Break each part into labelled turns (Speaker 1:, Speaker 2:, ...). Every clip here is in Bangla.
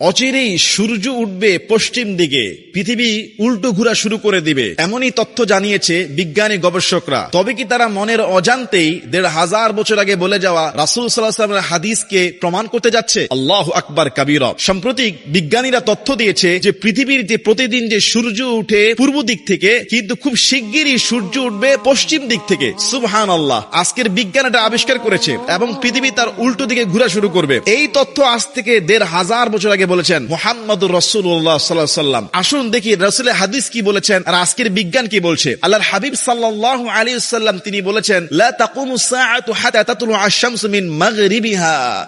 Speaker 1: অচিরেই সূর্য উঠবে পশ্চিম দিকে। পৃথিবী উল্টো ঘোরা শুরু করে দিবে। এমনই তথ্য জানিয়েছে বিজ্ঞানী গবেষকরা। তবে কি তারা মনের অজান্তেই দেড় হাজার বছর আগে বলে যাওয়া রাসুল সাল্লাহামের হাদিসকে প্রমাণ করতে যাচ্ছে? আল্লাহ আকবার কাবির সম্প্রতি বিজ্ঞানীরা তথ্য দিয়েছে যে পৃথিবীর যে প্রতিদিন যে সূর্য উঠে পূর্ব দিক থেকে, কিন্তু খুব শিগগিরই সূর্য উঠবে পশ্চিম দিক থেকে। সুবহান আল্লাহ আজকের বিজ্ঞান এটা আবিষ্কার করেছে এবং পৃথিবী তার উল্টো দিকে ঘোরা শুরু করবে। এই তথ্য আজ থেকে দেড় হাজার বছর আগে বলেছেন? মোহাম্মদুর রসুল্লাহ সাল্লাহ সাল্লাম আসুন দেখি রসুলের হাদিস কি বলেছেন আর আজকের বিজ্ঞান কি বলছে? আল্লাহর হাবিব সাল্লাহ আলী সাল্লাম তিনি বলেছেন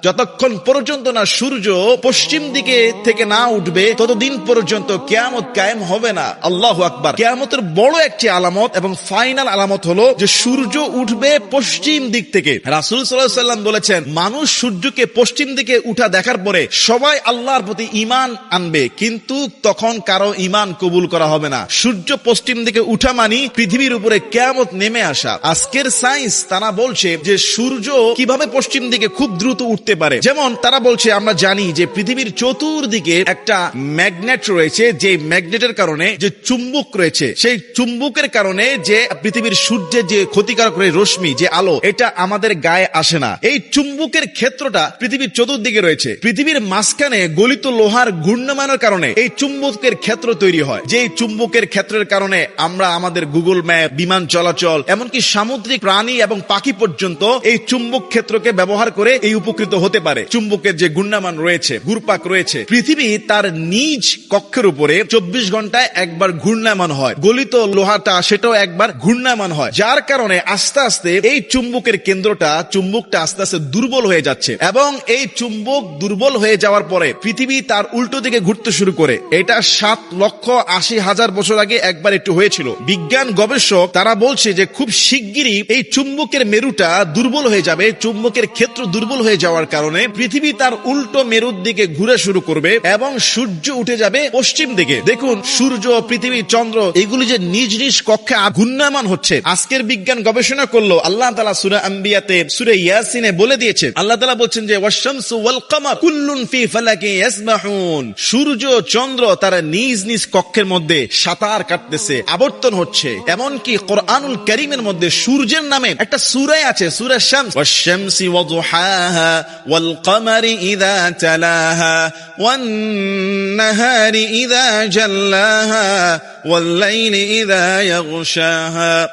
Speaker 1: যতক্ষণ পর্যন্ত না সূর্য পশ্চিম দিকে থেকে না উঠবে ততদিন পর্যন্ত কিয়ামত কায়েম হবে না। আল্লাহু আকবার। কিয়ামতের বড় একটি আলামত এবং ফাইনাল আলামত হলো যে সূর্য উঠবে পশ্চিম দিক থেকে। রাসূল আলাইহি সাল্লাম বলেছেন মানুষ সূর্যকে পশ্চিম দিকে উঠা দেখার পরে সবাই আল্লাহর প্রতি ঈমান আনবে, কিন্তু তখন কারও ঈমান কবুল করা হবে না। সূর্য পশ্চিম দিকে উঠা মানি পৃথিবীর উপরে কেয়ামত নেমে আসা। আজকের সায়েন্স তারা বলছে যে সূর্য কীভাবে পশ্চিম দিকে খুব দ্রুত উঠতে পারে। যেমন তারা বলছে, আমরা জানি যে পৃথিবীর চতুর্দিকে একটা ম্যাগনেট রয়েছে যে ম্যাগনেটের কারণে যে চুম্বক রয়েছে, সেই চুম্বকের কারণে যে পৃথিবীর সূর্যের যে ক্ষতিকারক রশ্মি, যে আলো, এটা আমাদের গায়ে আসে না। এই চুম্বকের ক্ষেত্রটা পৃথিবীর চতুর্দিকে রয়েছে। পৃথিবীর মাঝখানে গলিত লোহার ঘূর্ণমানের কারণে এই চুম্বকের ক্ষেত্র তৈরি হয় যে চুম্বকের ক্ষেত্রের কারণে আমরা আমাদের গুগল ম্যাপ, বিমান চলাচল, এমনকি সামুদ্রিক প্রাণী এবং পাখি পর্যন্ত এই চুম্বক ক্ষেত্রকে ব্যবহার করে এই উপকৃত হতে পারে। চুম্বকের যে ঘূর্ণামান রয়েছে, ঘুরপাক রয়েছে, পৃথিবী তার নিজ কক্ষের উপরে চব্বিশ ঘন্টায় একবার ঘূর্ণায়মান হয়। গলিত লোহাটা সেটাও একবার ঘূর্ণায়মান হয়। যার কারণে আস্তে আস্তে এই চুম্বকের কেন্দ্রটা, চুম্বকটা আস্তে আস্তে দুর্বল হয়ে যাচ্ছে এবং এই চুম্বক দুর্বল হয়ে যাওয়ার পরে পৃথিবী তার উল্টো দিকে ঘুরতে শুরু করে। এটা সাত লক্ষ আশি হাজার বছর আগে একবার একটু হয়েছিল। বিজ্ঞান গবেষক তারা বলছে যে খুব শিগগিরই এই চুম্বকের মেরুটা দুর্বল হয়ে যাবে, চুম্বকের ক্ষেত্র দুর্বল হয়ে যাওয়ার কারণে পৃথিবী তার উল্টো মেরুর দিকে ঘুরে শুরু করবে এবং সূর্য উঠে যাবে পশ্চিম দিকে। দেখুন, সূর্য, পৃথিবী, চন্দ্র, এগুলি যে নিজ নিজ কক্ষে ঘূর্ণায়মান হচ্ছে। আজকের বিজ্ঞান গবেষণা করল আল্লাহ তালা সুরা আম্বিয়াতে সুরে ইয়াসিনে বলে দিয়েছে আল্লাহ তালা বলছেন যে ওয়াশামসু ওয়াল কামার কুল্লুন ফি ফালাকি সূর্য, চন্দ্র তারা নিজ নিজ কক্ষের মধ্যে সাঁতার কাটতেছে, আবর্তন হচ্ছে। এমনকি কোরআনুল করিমের মধ্যে সূর্যের নামে একটা সূরায় আছে, সূরা শামস। ওয়াশ-শামসি ওয়াদুহাহা ওয়াল কমারি তালাহা ওয়ান নাহারি জাল্লাহা ওয়াল লাইলি ইয়াগশাহা।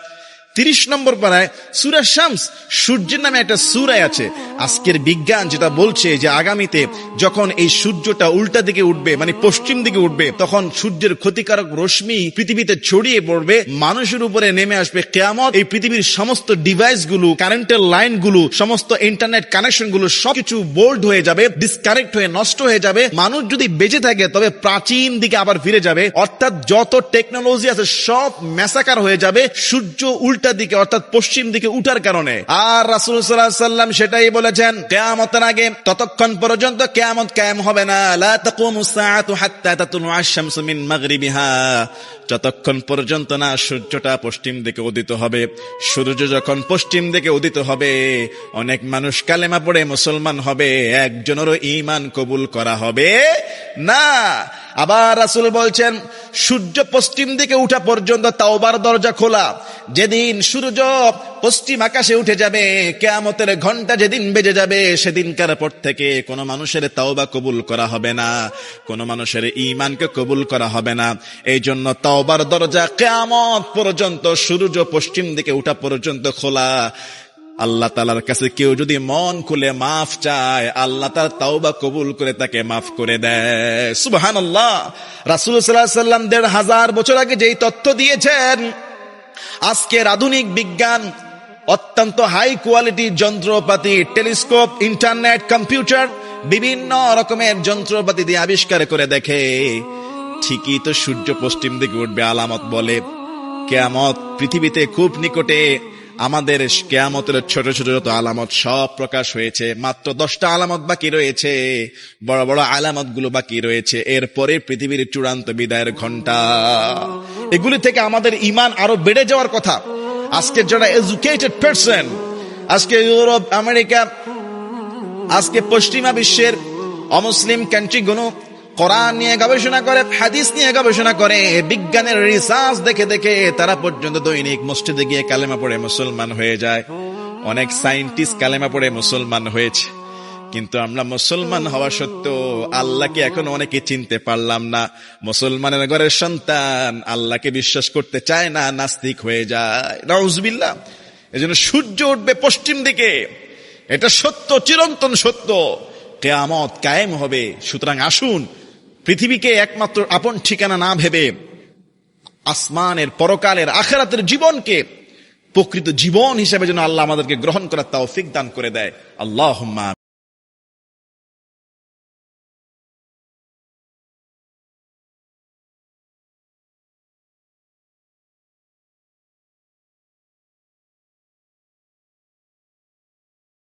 Speaker 1: তিরিশ নম্বর পাড়ায় সুরা শামস, সূর্যের নামে একটা সুরায় আছে। আজকের বিজ্ঞান যেটা বলছে যে আগামীতে যখন এই সূর্যটা উল্টা দিকে উঠবে মানে পশ্চিম দিকে উঠবে, তখন সূর্যের ক্ষতিকারক রশ্মি পৃথিবীতে ছড়িয়ে পড়বে, মানুষের উপরে নেমে আসবে কেয়ামত। এই পৃথিবীর সমস্ত ডিভাইসগুলো কারেন্টের লাইনগুলো সমস্ত ইন্টারনেট কানেকশনগুলো সবকিছু বোল্ড হয়ে যাবে ডিসকানেক্ট হয়ে নষ্ট হয়ে যাবে। মানুষ যদি বেঁচে থাকে, তবে প্রাচীন দিকে আবার ফিরে যাবে। অর্থাৎ যত টেকনোলজি আছে, সব মেসাকার হয়ে যাবে। সূর্য উল্টা দিকে, অর্থাৎ পশ্চিম দিকে উঠার কারণে। আর রাসুল সাল্লাম সেটাই বলেছেন, কেয়ামতের আগে, ততক্ষণ পর্যন্ত কেয়ামত কায়েম হবে না। যতক্ষণ পর্যন্ত না সূর্যটা পশ্চিম দিকে উদিত হবে, সূর্য যখন পশ্চিম দিকে উদিত হবে, অনেক মানুষ কালেমা পড়ে মুসলমান হবে, একজনেরও ঈমান কবুল করা হবে না। আবার রাসুল বলছেন, সূর্য পশ্চিম দিকে উঠা পর্যন্ত তাওবার দরজা খোলা। যেদিন সূর্য পশ্চিম আকাশে উঠে যাবে, কেয়ামতের ঘণ্টা যেদিন বেজে যাবে, সেদিনকার পর থেকে কোনো মানুষের তাওবা কবুল করা হবে না। কোনো মানুষের ঈমানকে কবুল করা হবে না। এই জন্য তাওবার দরজা কেয়ামত পর্যন্ত, সূর্য পশ্চিম দিকে উঠা পর্যন্ত খোলা। আল্লাহ তালার কাছে কেউ যদি মন খুলে মাফ চায়, আল্লাহ তার তাওবা কবুল করে তাকে মাফ করে দেয়। সুবহান আল্লাহ রাসুল সাল্লাম দেড় হাজার বছর আগে যেই তথ্য দিয়েছেন, আজকের আধুনিক বিজ্ঞান, অত্যন্ত হাই কোয়ালিটির যন্ত্রপাতি, টেলিস্কোপ, ইন্টারনেট, কম্পিউটার, বিভিন্ন রকমের যন্ত্রপাতি দিয়ে আবিষ্কার করে দেখে, ঠিকই তো সূর্য পশ্চিম দিকে উঠবে আলামত বলে। কেয়ামত পৃথিবীতে খুব নিকটে আমাদের কেয়ামতের ছোট ছোট যত আলামত সব প্রকাশ হয়েছে, মাত্র দশটা আলামত বাকি রয়েছে। বড় বড় আলামতগুলো বাকি রয়েছে। এরপরে পৃথিবীর চূড়ান্ত বিদায়ের ঘণ্টা এগুলি থেকে আমাদের ইমান আরও বেড়ে যাওয়ার কথা। আজকে যারা এডুকেটেড পার্সন, আজকে ইউরোপ, আমেরিকা, আজকে পশ্চিমা বিশ্বের অমুসলিম কান্ট্রিগুলো কোরআন নিয়ে গবেষণা করে, হাদিস নিয়ে গবেষণা করে, বিজ্ঞানের রিসার্চ দেখে দেখে তারা পর্যন্ত দৈনিক মসজিদে গিয়ে কালেমা পড়ে মুসলমান হয়ে যায়। অনেক সায়েন্টিস্ট কালেমা পড়ে মুসলমান হয়েছে। কিন্তু আমরা মুসলমান হওয়া সত্ত্বেও আল্লাহকে এখন অনেকে চিনতে পারলাম না। মুসলমানের ঘরের সন্তান আল্লাহকে বিশ্বাস করতে চায় না, নাস্তিক হয়ে যায়। রাউজবিল্লা এজন্য সূর্য উঠবে পশ্চিম দিকে। এটা সত্য, চিরন্তন সত্য। কেয়ামত কায়েম হবে। সুতরাং আসুন পৃথিবীকে একমাত্র আপন ঠিকানা না ভেবে আসমানের পরকালের আখেরাতের জীবনকে প্রকৃত জীবন হিসেবে যেন আল্লাহ আমাদেরকে গ্রহণ করার তৌফিক দান করে দেয়। আল্লাহ